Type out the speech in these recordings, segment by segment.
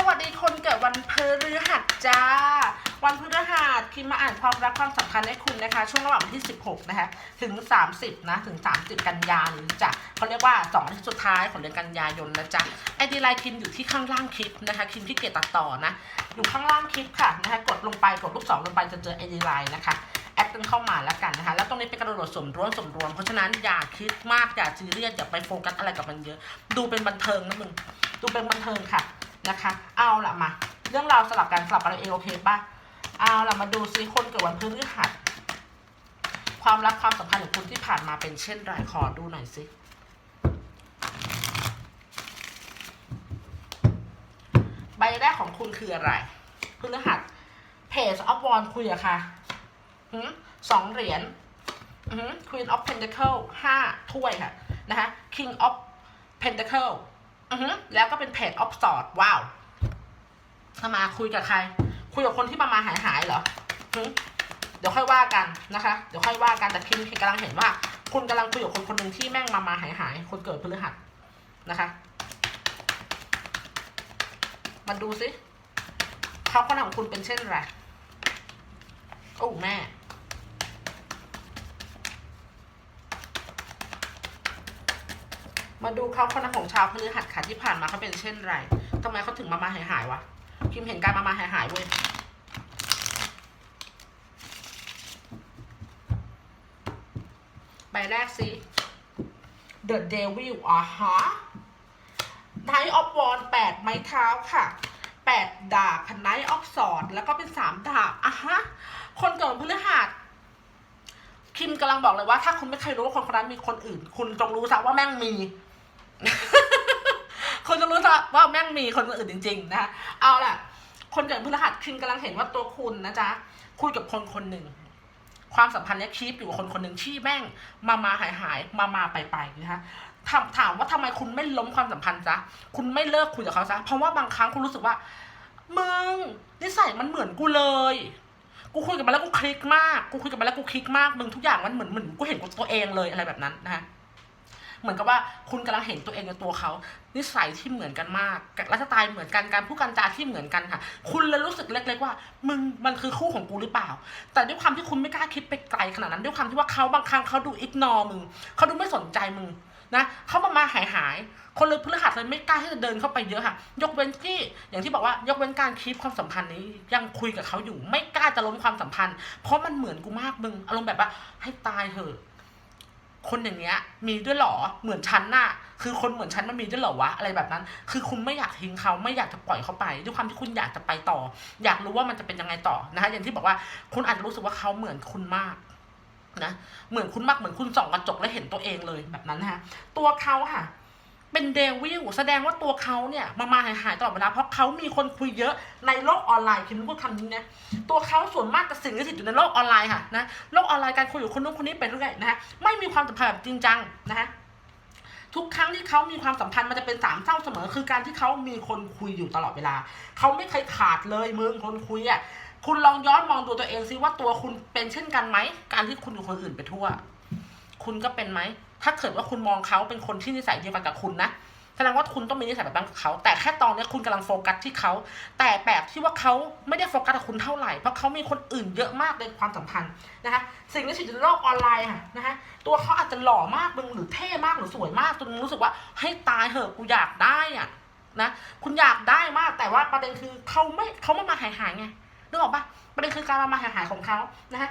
สวัสดีคนเกิดวันพฤหัสจ้า วันพฤหัสคิมมาอ่านความรักความสัมพันธ์ให้คุณนะคะ ช่วงระหว่างวันที่ 16 นะคะ ถึง 30 นะ ถึง 30 กันยายนจ้ะเขาเรียกว่า2อาทิตย์สุดท้ายของเดือนกันยายนนะจ๊ะไอดีไลน์คิมอยู่ที่ข้างล่างคลิปนะคะคิมที่เกียจตัดต่อนะ อยู่ข้างล่างคลิปค่ะนะคะกดลงไปกดลูกศรลงไปจะเจอไอดีไลน์นะคะแอดกันเข้ามาแล้วกันนะคะ แล้วตรงนี้เป็นกระโดดสมรวมสมรวม เพราะฉะนั้นอย่าคิดมากอย่าซีเรียสอย่าไปโฟกัสอะไรกับมันเยอะ ดูเป็นบันเทิงนะมึงดูเป็นบันเทิงค่ะ นะคะ เอาละมา เรื่องราวสลับกันสลับกันเองโอเคป่ะ เอาละมาดูซิคนเกิดวันพฤหัสความรักความสัมพันธ์ของคุณที่ผ่านมาเป็นเช่นไรขอดูหน่อยสิใบแรกของคุณคืออะไรพฤหัสเพจออฟวอนคุยอะค่ะหืมสองเหรียญ Queen of Pentacle ห้าถ้วยค่ะ นะคะ King of Pentacle อือฮึแล้วก็เป็นเพจ of Swords ว้าวมาคุยกับใคร คุยกับคนที่มามาหายหายเหรอเดี๋ยวค่อยว่ากันนะคะ เดี๋ยวค่อยว่ากันแต่คิมกำลังเห็นว่า คุณกำลังคุยกับคนคนหนึ่งที่แม่งมามาหายหายคนเกิดพฤหัสนะคะมาดูสิเขาคนของคุณเป็นเช่นไรโอ้แม่ มาดูเขาคนของชาวพฤหัสค่ะที่ผ่านมาเขาเป็นเช่นไรทำไมเขาถึงมามาหายหายวะคิมเห็นการมามาหายหายเว้ยใบแรกสิ The Devil อ่าฮะ Knight of Wands แปดไม้เท้าค่ะแปดดาบ Knight of Swords แล้วก็เป็นสามดาบอะฮะ คนเกิดวันพฤหัสคิมกำลังบอกเลยว่าถ้าคุณไม่เคยรู้ว่าคนคนนั้นมีคนอื่น คุณจงรู้ซะว่าแม่งมี คุณจะรู้ว่าแม่งมีคนอื่นจริง ๆ นะคะเอาล่ะ คนเกิดพฤหัสคิมกำลังเห็นว่าตัวคุณนะจ๊ะคุยกับคนคนหนึ่งความสัมพันธ์เนี้ยคีปอยู่กับคนคนหนึ่งที่แม่งมามาหายหายมามาไปไปนะคะถามถามว่าทำไมคุณไม่ล้มความสัมพันธ์จ๊ะคุณไม่เลิกคุยกับเขาจ๊ะเพราะว่าบางครั้งคุณรู้สึกว่ามึงนิสัยมันเหมือนกูเลย กูคุยกับมันแล้วกูคลิกมาก กูคุยกับมันแล้วกูคลิกมากมึงทุกอย่างมันเหมือนเหมือนกูเห็นกับตัวเองเลยอะไรแบบนั้นนะคะ เหมือนกับว่าคุณกำลังเห็นตัวเองในตัวเขา นิสัยที่เหมือนกันมากไลฟ์สไตล์เหมือนกันการพูดการจาที่เหมือนกันค่ะ คุณเลยรู้สึกเล็กๆว่า มึงมันคือคู่ของกูหรือเปล่า แต่ด้วยความที่คุณไม่กล้าคิดไปไกลขนาดนั้นด้วยความที่ว่าเขาบางครั้งเขาดูอิกนอมึงเขาดูไม่สนใจมึงนะเขามามาหายหายๆคนเลยพฤหัสเลยไม่กล้าที่จะเดินเข้าไปเยอะค่ะ ยกเว้นที่อย่างที่บอกว่ายกเว้นการคีปความสัมพันธ์นี้ ยังคุยกับเขาอยู่ ไม่กล้าจะล้มความสัมพันธ์ เพราะมันเหมือนกูมากมึงอารมณ์แบบว่าให้ตายเถอะ คนอย่างเงี้ยมีด้วยหรอเหมือนฉันน่ะ คือคนเหมือนฉันมันมีด้วยเหรอวะอะไรแบบนั้น คือคุณไม่อยากทิ้งเขาไม่อยากจะปล่อยเขาไป ด้วยความที่คุณอยากจะไปต่อ อยากรู้ว่ามันจะเป็นยังไงต่อนะคะอย่างที่บอกว่าคุณอาจจะรู้สึกว่าเขาเหมือนคุณมากนะเหมือนคุณมากเหมือนคุณส่องกระจกแล้วเห็นตัวเองเลยแบบนั้นนะคะตัวเขาค่ะ เป็นเดวิลแสดงว่าตัวเขาเนี่ยมามาหายหายๆตลอดเวลาเพราะเขามีคนคุยเยอะในโลกออนไลน์คิมพูดคำนี้นะตัวเขาส่วนมากจะสิ่งที่ติดอยู่ในโลกออนไลน์ค่ะนะโลกออนไลน์การคุยกับคนนู้นคนนี้ไปเรื่อยนะฮะไม่มีความสัมพันธ์แบบจริงจังนะฮะทุกครั้งที่เขามีความสัมพันธ์มันจะเป็นสามเศร้าเสมอ คือการที่เขามีคนคุยอยู่ตลอดเวลาเขาไม่เคยขาดเลยมึงคนคุยอะคุณลองย้อนมองตัวตัวเองซิว่าตัวคุณเป็นเช่นกันไหมการที่คุณอยู่คนอื่นไปทั่ว คุณก็เป็นไหม ถ้าเกิดว่าคุณมองเขาเป็นคนที่นิสัยเดียวกันกับคุณนะแสดงว่าคุณต้องมีนิสัยแบบนั้นกับเขา แต่แค่ตอนนี้คุณกำลังโฟกัสที่เขา แต่แปลกที่ว่าเขาไม่ได้โฟกัสกับคุณเท่าไหร่ เพราะเขามีคนอื่นเยอะมากในความสัมพันธ์นะคะสิ่งที่สิในโลกออนไลน์ค่ะนะคะตัวเขาอาจจะหล่อมากมึงหรือเท่มากหรือสวยมากจนมึงรู้สึกว่าให้ตายเหอะกูอยากได้อะนะคุณอยากได้มากแต่ว่าประเด็นคือเขาไม่เขาไม่มาหายหายไงนึกออกปะประเด็นคือการมามาหายหายของเขานะฮะ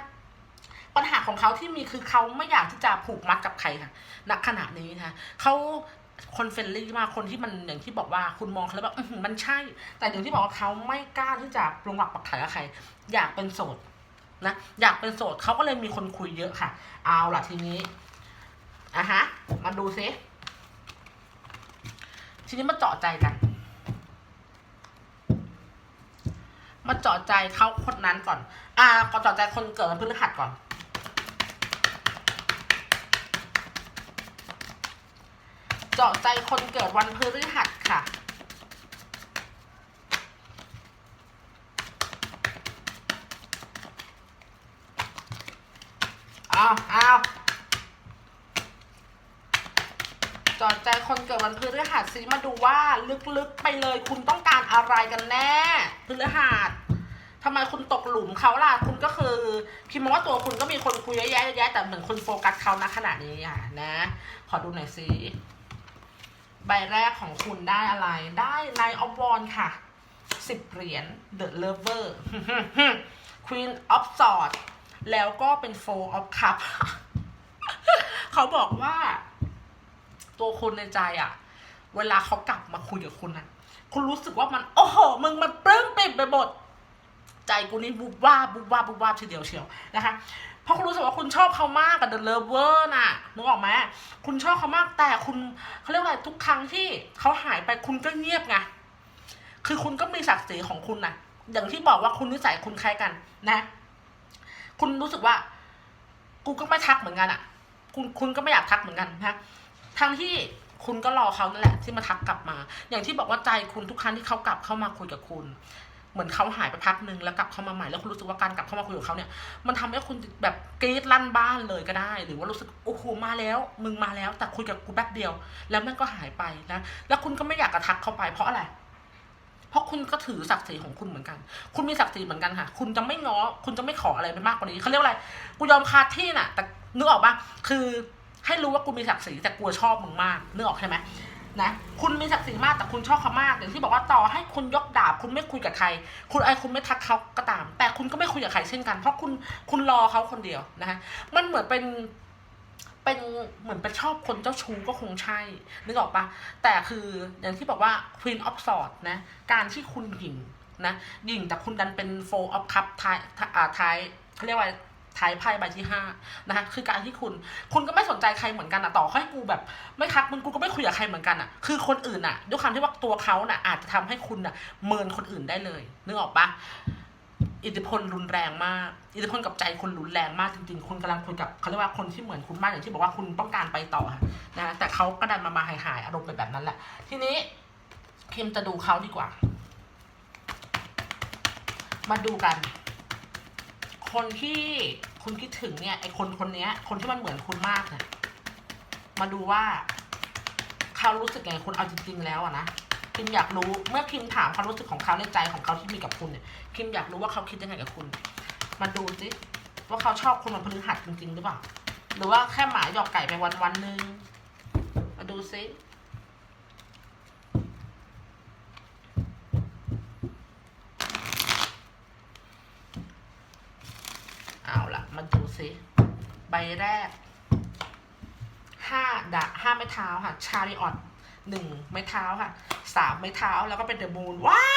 ปัญหาของเขาที่มีคือเขาไม่อยากที่จะผูกมัดกับใครค่ะณขณะนี้นะเขาคนเฟรนลี่มากคนที่มันอย่างที่บอกว่าคุณมองเขาแล้วแบบมันใช่ แต่อย่างที่บอกว่าเขาไม่กล้าที่จะลงหลักปักฐานกับใคร อยากเป็นโสดนะอยากเป็นโสดเขาก็เลยมีคนคุยเยอะค่ะ เอาล่ะทีนี้อะฮะ มาดูซิทีนี้มาเจาะใจกัน มาเจาะใจเขาคนนั้นก่อน อ่าก่อนเจาะใจคนเกิดวันพฤหัสก่อน เจาะใจคนเกิดวันพฤหัสค่ะ เอาเอาจอดใจคนเกิดวันพฤหัสซิมาดูว่าลึกๆไปเลยคุณต้องการอะไรกันแน่พฤหัสทำไมคุณตกหลุมเขาล่ะ คุณก็คือคิดมาว่าตัวคุณก็มีคนคุยเยอะแยะแต่เหมือนคุณโฟกัสเขาณขณะนี้อะนะ ขอดูหน่อยสิ ใบแรกของคุณได้อะไรได้ไนออฟวอนค่ะสิบเหรียญ The Lover Queen of Swords แล้วก็เป็น Four of Cup เขาบอกว่า ตัวคุณในใจอะเวลาเขากลับมาคุยกับคุณนะคุณรู้สึกว่ามัน โอ้โห มึงมันปลื้มปิ่มไปหมด ใจกูนี่บุบว่าบุบว่าบุบว่าทีเดียวเชียวนะคะ เพราะคุณรู้สึกว่าคุณชอบเขามากกับ The Lover น่ะนึกออกไหมคุณชอบเขามากแต่คุณเขาเรียกว่าอะไรทุกครั้งที่เขาหายไปคุณก็เงียบไงคือคุณก็มีศักดิ์ศรีของคุณนะอย่างที่บอกว่าคุณนิสัยคุณคล้ายกันนะ คุณรู้สึกว่า กูก็ไม่ทักเหมือนกันอะ่ะ คุณคุณก็ไม่อยากทักเหมือนกันนะทั้งที่คุณก็รอเขานั่นแหละที่มาทักกลับมา อย่างที่บอกว่าใจคุณทุกครั้งที่เขากลับเข้ามาคุยกับคุณ เหมือนเขาหายไปพักหนึ่งแล้วกลับเข้ามาใหม่แล้วคุณรู้สึกว่าการกลับเข้ามาคุยกับเขาเนี่ยมันทำให้คุณแบบกรี๊ดลั่นบ้านเลยก็ได้ หรือว่ารู้สึกโอ้โหมาแล้ว มึงมาแล้ว แต่คุยกับกูแป๊บเดียว แล้วมันก็หายไปนะแล้วคุณก็ไม่อยากกระทักเข้าไปเพราะอะไรเพราะคุณก็ถือศักดิ์ศรีของคุณเหมือนกัน คุณมีศักดิ์ศรีเหมือนกันค่ะ คุณจะไม่ง้อ คุณจะไม่ขออะไรไปมากกว่านี้เขาเรียกว่าอะไร กูยอมคาที่น่ะ แต่นึกออกปะคือให้รู้ว่ากูมีศักดิ์ศรีแต่กลัวชอบมึงมากนึกออกใช่ไหม นะ คุณมีศักดิ์ศรีมากแต่คุณชอบเขามากอย่างที่บอกว่าต่อให้คุณยกดาบ คุณไม่คุยกับใคร คุณไอคุณไม่ทักเขาก็ตาม แต่คุณก็ไม่คุยกับใครเช่นกัน เพราะคุณคุณรอเขาคนเดียวนะคะมันเหมือนเป็นเป็นเหมือนเป็นชอบคนเจ้าชู้ก็คงใช่ นึกออกปะแต่คืออย่างที่บอกว่า Queen of Swords นะ การที่คุณหญิงนะหญิงแต่คุณดันเป็น Four of Cup ท้ายท้ายเขาเรียกว่า ท้ายไพ่ใบที่ห้านะคะคือการที่คุณ คุณก็ไม่สนใจใครเหมือนกันอะต่อให้กูแบบ ไม่ทักมึงกูก็ไม่คุยกับใครเหมือนกันอะคือคนอื่นอะด้วยความที่ว่าตัวเขาน่ะอาจจะทำให้คุณน่ะเมินคนอื่นได้เลยนึกออกปะอิทธิพลรุนแรงมาก อิทธิพลกับใจคนรุนแรงมากจริงๆ คุณกำลังคุยกับเขาเรียกว่าคนที่เหมือนคุณมากอย่างที่บอกว่าคุณต้องการไปต่อค่ะนะแต่เขาก็ดันมามาหายหายๆอารมณ์ไปแบบนั้นแหละ ทีนี้คิมจะดูเขาดีกว่า มาดูกัน คนที่คุณคิดถึงเนี่ยไอคนคนนี้คนที่มันเหมือนคุณมากเนี่ยมาดูว่าเขารู้สึกไงคุณเอาจริง ๆ แล้วอะนะคิมอยากรู้เมื่อคิมถามความรู้สึกของเขาในใจของเขาที่มีกับคุณเนี่ยคิมอยากรู้ว่าเขาคิดยังไงกับคุณ มาดูสิว่าเขาชอบคุณมันพฤหัสจริงๆหรือเปล่า หรือว่าแค่หมาหยอกไก่ไปวันวันๆหนึ่งมาดูสิเอาละมาดู สิ ใบแรกห้าดะห้าไม้เท้าค่ะ ชาริออตหนึ่งไม้เท้าค่ะสามไม้เท้าแล้วก็เป็นเดอะมูนว้า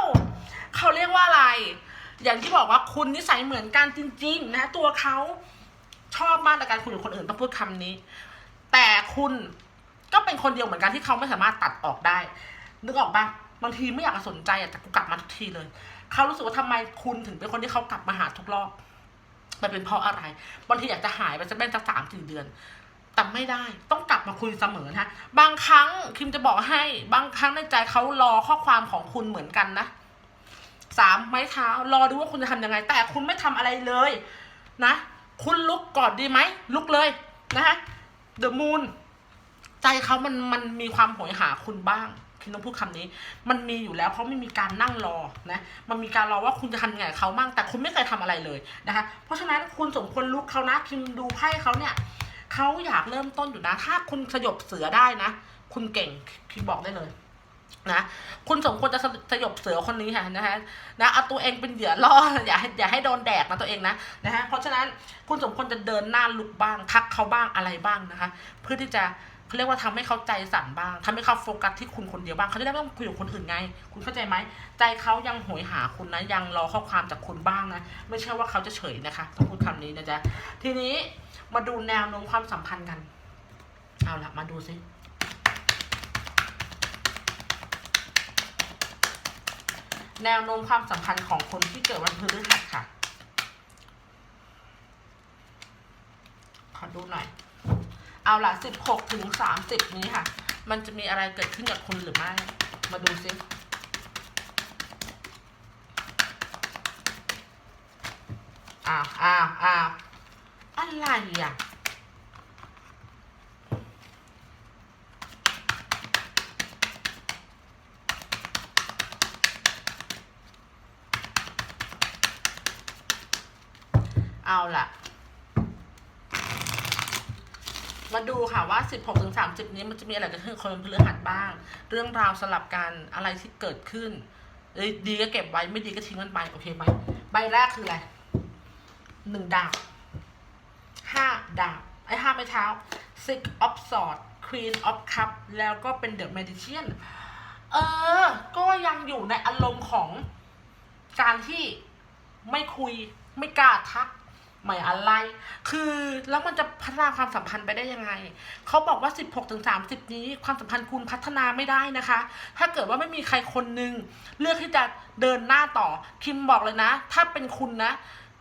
ว เขาเรียกว่าอะไร อย่างที่บอกว่าคุณนิสัยเหมือนกันจริง ๆ นะ ตัวเขาชอบมากในการคุยกับคนอื่นต้องพูดคำนี้ แต่คุณก็เป็นคนเดียวเหมือนกันที่เขาไม่สามารถตัดออกได้ นึกออกปะบางทีไม่อยากสนใจอะแต่กูกลับมาทุกทีเลย เขารู้สึกว่าทำไมคุณถึงเป็นคนที่เขากลับมาหาทุกรอบ มันเป็นเพราะอะไรบางทีอยากจะหายไปสักแม่สักสามสี่เดือน แต่ไม่ได้ต้องกลับมาคุยเสมอนะบางครั้งคิมจะบอกให้บางครั้งในใจเขารอข้อความของคุณเหมือนกันนะสามไม้เท้ารอดูว่าคุณจะทำยังไง แต่คุณไม่ทำอะไรเลยนะคุณลุกก่อนดีไหมลุกเลยนะคะ The Moon ใจเขามันมันมีความโหยหาคุณบ้าง คิมต้องพูดคำนี้ มันมีอยู่แล้วเพราะไม่มีการนั่งรอนะมันมีการรอว่าคุณจะทำยังไงเขาบ้างแต่คุณไม่เคยทำอะไรเลยนะคะ เพราะฉะนั้นคุณสมควรลุกเขานะคิมดูไพ่เขาเนี่ยเขาอยากเริ่มต้นอยู่นะ ถ้าคุณสยบเสือได้นะ คุณเก่งคิมบอกได้เลยนะคุณสมควรจะสยบเสือคนนี้ค่ะนะฮะนะเอาตัวเองเป็นเหยื่อล่ออย่าอย่าให้โดนแดกนะตัวเองนะนะฮะเพราะฉะนั้นคุณสมควรจะเดินหน้าลุกบ้างทักเขาบ้างอะไรบ้างนะคะ เพื่อที่จะ เขาเรียกว่าทำให้เขาใจสั่นบ้างทำให้เขาโฟกัสที่คุณคนเดียวบ้างเขาจะได้ไม่ต้องคุยกับคนอื่นไง คุณเข้าใจไหม ใจเขายังโหยหาคุณนะ ยังรอข้อความจากคุณบ้างนะ ไม่ใช่ว่าเขาจะเฉยนะคะ ต้องพูดคำนี้นะจ๊ะ ทีนี้มาดูแนวโน้มความสัมพันธ์กัน เอาละมาดูสิแนวโน้มความสัมพันธ์ของคนที่เกิดวันพฤหัสค่ะ ขอดูหน่อย เอาละ16ถึง30 นี้ค่ะ มันจะมีอะไรเกิดขึ้นกับคุณหรือไม่ มาดูซิอ้าวอ้าวอ้าวอะไรอะ เอาล่ะ มาดูค่ะว่า 16ถึง30 นี้มันจะมีอะไรเกิดขึ้นกับคนพฤหัสบ้าง เรื่องราวสลับกันอะไรที่เกิดขึ้นดีก็เก็บไว้ไม่ดีก็ทิ้งมันไปโอเคไหมใบแรกคืออะไรหนึ่งดาบห้าดาบไอ้ห้าไม้เท้า six of swords queen of cup แล้วก็เป็น the magician เออ ก็ยังอยู่ในอารมณ์ของการที่ไม่คุยไม่กล้าทัก ไม่อะไร คือแล้วมันจะพัฒนาความสัมพันธ์ไปได้ยังไง เขาบอกว่า 16ถึง30 นี้ความสัมพันธ์คุณพัฒนาไม่ได้นะคะ ถ้าเกิดว่าไม่มีใครคนหนึ่งเลือกที่จะเดินหน้าต่อ คิมบอกเลยนะ ถ้าเป็นคุณนะ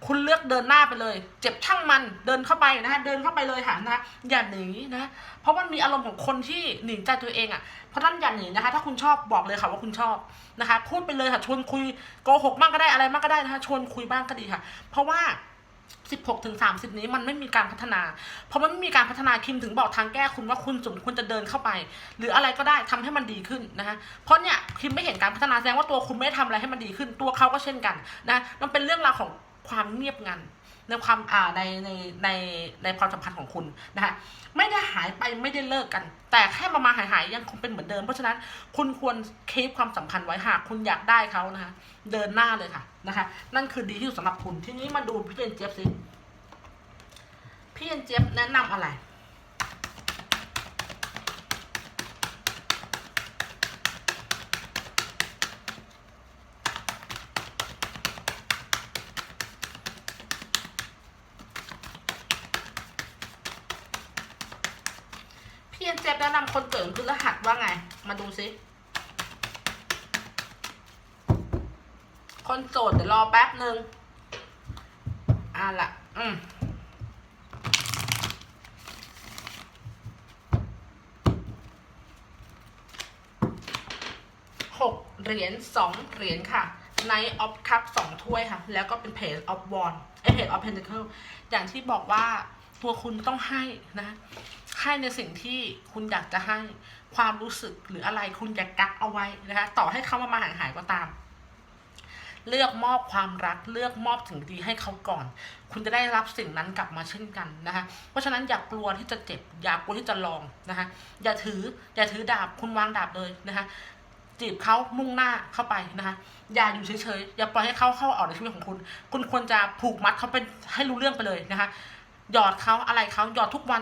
คุณเลือกเดินหน้าไปเลย เจ็บช่างมัน เดินเข้าไปนะฮะ เดินเข้าไปเลยค่ะนะ อย่าหนีนะ เพราะมันมีอารมณ์ของคนที่หนีใจตัวเองอะ่ะ เพราะฉะนั้นอย่าหนีนะคะ ถ้าคุณชอบบอกเลยค่ะว่าคุณชอบนะคะ พูดไปเลยค่ะ ชวนคุยโกหกมากก็ได้อะไรมากก็ได้นะคะ ชวนคุยบ้างก็ดีค่ะ เพราะว่า 16ถึง30 นี้มันไม่มีการพัฒนา เพราะมันไม่มีการพัฒนาคิมถึงบอกทางแก้คุณว่าคุณสมควรจะเดินเข้าไป หรืออะไรก็ได้ทำให้มันดีขึ้นนะคะเพราะเนี่ยคิมไม่เห็นการพัฒนาแสดงว่าตัวคุณไม่ได้ทำอะไรให้มันดีขึ้น ตัวเขาก็เช่นกันนะมันเป็นเรื่องราวของความเงียบงัน ในความอ่าในในในในความสัมพันธ์ของคุณนะคะไม่ได้หายไปไม่ได้เลิกกัน แต่แค่มามาหายหายๆยังคงเป็นเหมือนเดิม เพราะฉะนั้นคุณควรเคฟความสัมพันธ์ไว้หากคุณอยากได้เขานะคะ เดินหน้าเลยค่ะนะคะ นั่นคือดีที่สุดสำหรับคุณทีนี้มาดูพี่เจนเจี๊ยบสิพี่เจนเจี๊ยบแนะนำอะไร นะนำคนเกิดพฤหัสว่าไง มาดูซิ คนโสดเดี๋ยวรอแป๊บหนึ่งอะละอืมหกเหรียญสองเหรียญค่ะในออฟคัพสองถ้วยค่ะ แล้วก็เป็นเพจออฟวอนไอเพจออฟเพนเ c เคิลอย่างที่บอกว่าตัวคุณต้องให้นะ ให้ในสิ่งที่คุณอยากจะให้ความรู้สึกหรืออะไรคุณอยากกักเอาไว้นะคะ ต่อให้เขามามาหายหายๆก็ตาม เลือกมอบความรัก เลือกมอบถึงดีให้เขาก่อน คุณจะได้รับสิ่งนั้นกลับมาเช่นกันนะคะ เพราะฉะนั้นอย่ากลัวที่จะเจ็บ อย่ากลัวที่จะลองนะคะ อย่าถือ อย่าถือดาบ คุณวางดาบเลยนะคะจีบเขามุ่งหน้าเข้าไปนะคะ อย่าอยู่เฉยๆ อย่าปล่อยให้เขาเข้าออกในชีวิตของคุณ คุณควรจะผูกมัดเขาเป็นให้รู้เรื่องไปเลยนะคะ หยอดเขาอะไรเขาหยอดทุกวัน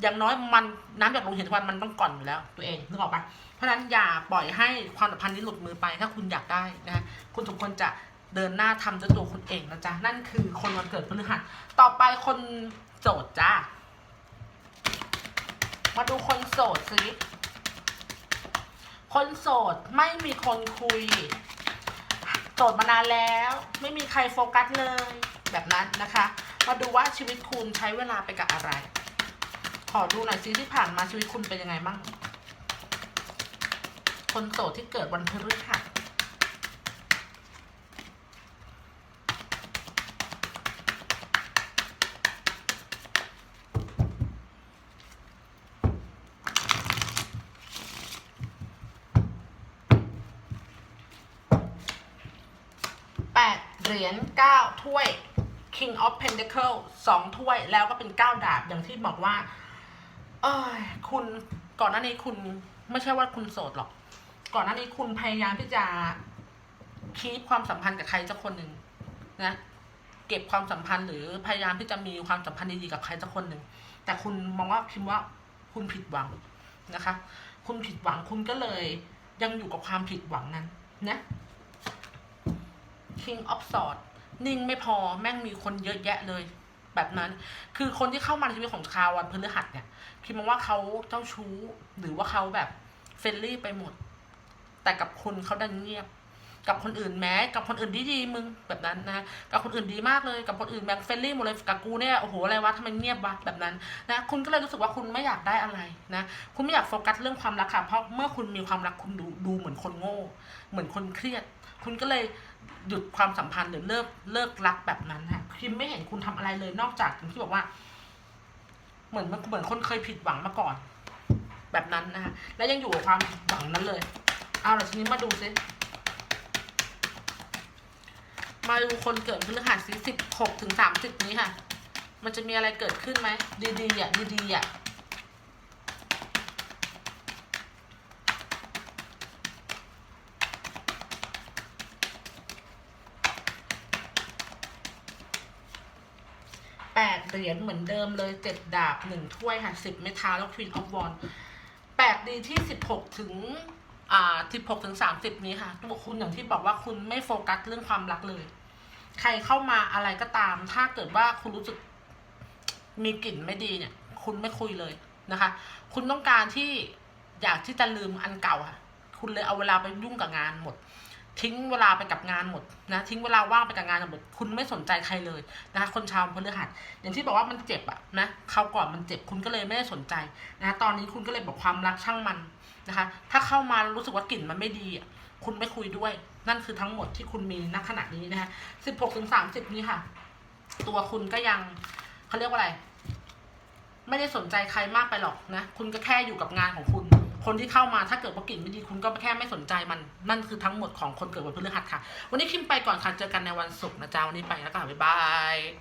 อย่างน้อยมันน้ำหยดลงเห็นทุกวันมันต้องก่อนอยู่แล้ว ตัวเองนึกออกปะเพราะฉะนั้นอย่าปล่อยให้ความสัมพันธ์นี้หลุดมือไป ถ้าคุณอยากได้นะคะคุณสมควรจะเดินหน้าทำด้วยตัวคุณเองนะจ๊ะนั่นคือคนวันเกิดพฤหัสต่อไปคนโสดจ้ามาดูคนโสดสิคนโสดไม่มีคนคุย โสดมานานแล้ว ไม่มีใครโฟกัสเลย แบบนั้นนะคะ มาดูว่าชีวิตคุณใช้เวลาไปกับอะไร ขอดูหน่อยซิที่ผ่านมาชีวิตคุณเป็นยังไงบ้าง คนโสดที่เกิดวันพฤหัสแปดเหรียญเก้าถ้วย King of Pentacle สองถ้วยแล้วก็เป็นเก้าดาบอย่างที่บอกว่า เอยคุณก่อนหน้านี้คุณไม่ใช่ว่าคุณโสดหรอก ก่อนหน้านี้คุณพยายามที่จะคีปความสัมพันธ์กับใครสักคนหนึ่งนะเก็บความสัมพันธ์หรือพยายามที่จะมีความสัมพันธ์ดีๆกับใครสักคนหนึ่งแต่คุณมองว่าพิมพ์ว่าคุณผิดหวังนะคะ คุณผิดหวังคุณก็เลยยังอยู่กับความผิดหวังนั้นนะ King of Swords นิ่งไม่พอแม่งมีคนเยอะแยะเลย แบบนั้น คือคนที่เข้ามาในชีวิตของชาววันพฤหัสเนี่ยคิดมองว่าเขาเจ้าชู้ หรือว่าเขาแบบเฟรนลี่ไปหมด แต่กับคุณเขาดันเงียบ กับคนอื่นแม้ กับคนอื่นดีๆมึงแบบนั้นนะ กับคนอื่นดีมากเลย กับคนอื่นแบงเฟรนลี่หมดเลย กับกูเนี่ย โอ้โห อะไรวะทำไมเงียบวะแบบนั้นนะ คุณก็เลยรู้สึกว่าคุณไม่อยากได้อะไรนะ คุณไม่อยากโฟกัสเรื่องความรักค่ะ เพราะเมื่อคุณมีความรักคุณดูดูเหมือนคนโง่ เหมือนคนเครียด คุณก็เลย หยุดความสัมพันธ์หรือเลิกเลิกรักแบบนั้นค่ะคิมไม่เห็นคุณทำอะไรเลยนอกจากที่บอกว่า เหมือนเหมือนคนเคยผิดหวังมาก่อน แบบนั้นนะคะแล้วยังอยู่กับความหวังนั้นเลยเอาละทีนี้มาดูซิมาดูคนเกิดพฤหัสสิบหกถึงสามสิบนี้ค่ะ มันจะมีอะไรเกิดขึ้นไหมดีๆอะดีๆอะ แปดเหรียญเหมือนเดิมเลยเจ็ดดาบหนึ่งถ้วยค่ะสิบเมทาแล้วควีนออฟวอนแปดดีที่สิบหกถึงอ่าสิบหกถึงสามสิบนี้ค่ะตัวคุณอย่างที่บอกว่าคุณไม่โฟกัสเรื่องความรักเลย ใครเข้ามาอะไรก็ตาม ถ้าเกิดว่าคุณรู้สึกมีกลิ่นไม่ดีเนี่ย คุณไม่คุยเลยนะคะ คุณต้องการที่อยากที่จะลืมอันเก่าค่ะ คุณเลยเอาเวลาไปยุ่งกับงานหมด ทิ้งเวลาไปกับงานหมดนะทิ้งเวลาว่างไปกับงานหมดคุณไม่สนใจใครเลยนะคะคนชาวพฤหัสอย่างที่บอกว่ามันเจ็บอะนะเขาก่อนมันเจ็บคุณก็เลยไม่ได้สนใจนะตอนนี้คุณก็เลยบอกความรักช่างมันนะคะ ถ้าเข้ามารู้สึกว่ากลิ่นมันไม่ดีอะคุณไม่คุยด้วย นั่นคือทั้งหมดที่คุณมีณขณะนี้นะคะสิบหกถึงสามสิบนี้ค่ะ ตัวคุณก็ยังเขาเรียกว่าอะไร ไม่ได้สนใจใครมากไปหรอกนะ คุณก็แค่อยู่กับงานของคุณ คนที่เข้ามาถ้าเกิดว่ากลิ่นไม่ดีคุณก็แค่ไม่สนใจมันนั่นคือทั้งหมดของคนเกิดวันพฤหัสค่ะ วันนี้คิมไปก่อนค่ะเจอกันในวันศุกร์นะจ๊ะวันนี้ไปแล้วค่ะบ๊ายบาย